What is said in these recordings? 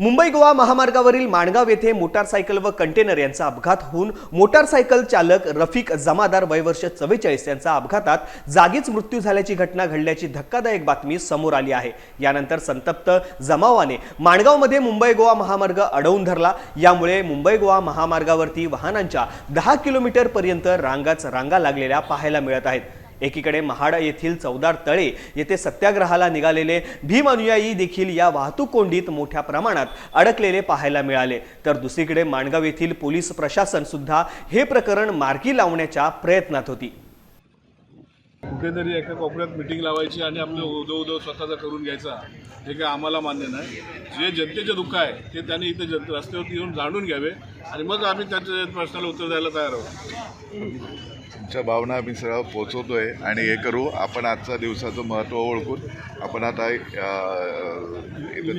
मुंबई गोवा महामार्गावरील माणगाव येथे मोटारसायकल व कंटेनर यांचा अपघात होऊन मोटारसायकल चालक रफिक जमादार वयवर्ष चव्वेचाळीस यांचा अपघातात जागीच मृत्यू झाल्याची घटना घडल्याची धक्कादायक बातमी समोर आली आहे. यानंतर संतप्त जमावाने माणगावमध्ये मुंबई गोवा महामार्ग अडवून धरला. यामुळे मुंबई गोवा महामार्गावरती वाहनांच्या दहा किलोमीटर पर्यंत रांगाच रांगा लागलेल्या पाहायला मिळत आहेत. एकीकडे महाड येथील चौदार तळे येथे सत्याग्रहाला निघालेले भीम अनुयायी देखील या वाहतूक कोंडीत मोठ्या प्रमाणात अडकलेले पाहायला मिळाले. तर दुसरीकडे माणगाव येथील पोलीस प्रशासन सुद्धा हे प्रकरण मार्गी लावण्याच्या प्रयत्नात होती. कुठेतरी एका कोपऱ्यात मिटिंग लावायची आणि आपलं उदो उदो स्वतःचा करून घ्यायचा हे काय आम्हाला मान्य नाही. जे जनतेचे दुःख आहे ते त्यांनी इथे जन रस्त्यावरती येऊन जाणून घ्यावे. आणि मग आम्ही त्याच्या प्रश्नाला उत्तर द्यायला तयार आहोत. तुमच्या भावना आम्ही सगळं पोचवतोय आणि हे करू. आपण आजचा दिवसाचं महत्त्व ओळखून आपण आता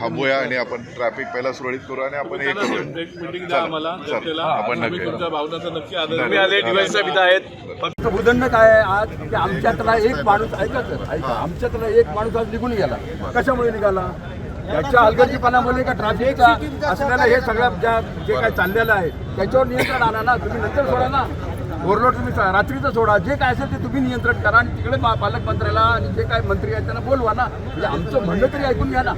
थांबूया आणि आपण ट्रॅफिक पहिला सुरळीत करू आणि आपण हे करू. एक मिटिंग द्या आम्हाला चला, जनतेला आपण नक्की तुमच्या भावनाचा नक्की आदर तुम्ही करू. आले, डिवाइसचा पिता आहेत. फक्त भूदंड काय आहे आज की आमच्यातला एक माणूस ऐका तर ऐका. आमच्यातला एक माणूस आज निघून गेला. कशामुळे निघाला? त्याच्या हलगर्जीपणामुळे का ट्रॅफिकचा असल्याला हे सगळ्या ज्या जे काय चाललेलं आहे त्याच्यावर नियंत्रण आणा ना. तुम्ही नंतर सोडा ना. ओव्हरलोड तुम्ही रात्रीचं सोडा. जे काय असेल ते तुम्ही नियंत्रण करा आणि तिकडे पालकमंत्र्याला आणि जे काय मंत्री आहेत त्यांना बोलवा ना. म्हणजे आमचं म्हणणं तरी ऐकून घ्या ना.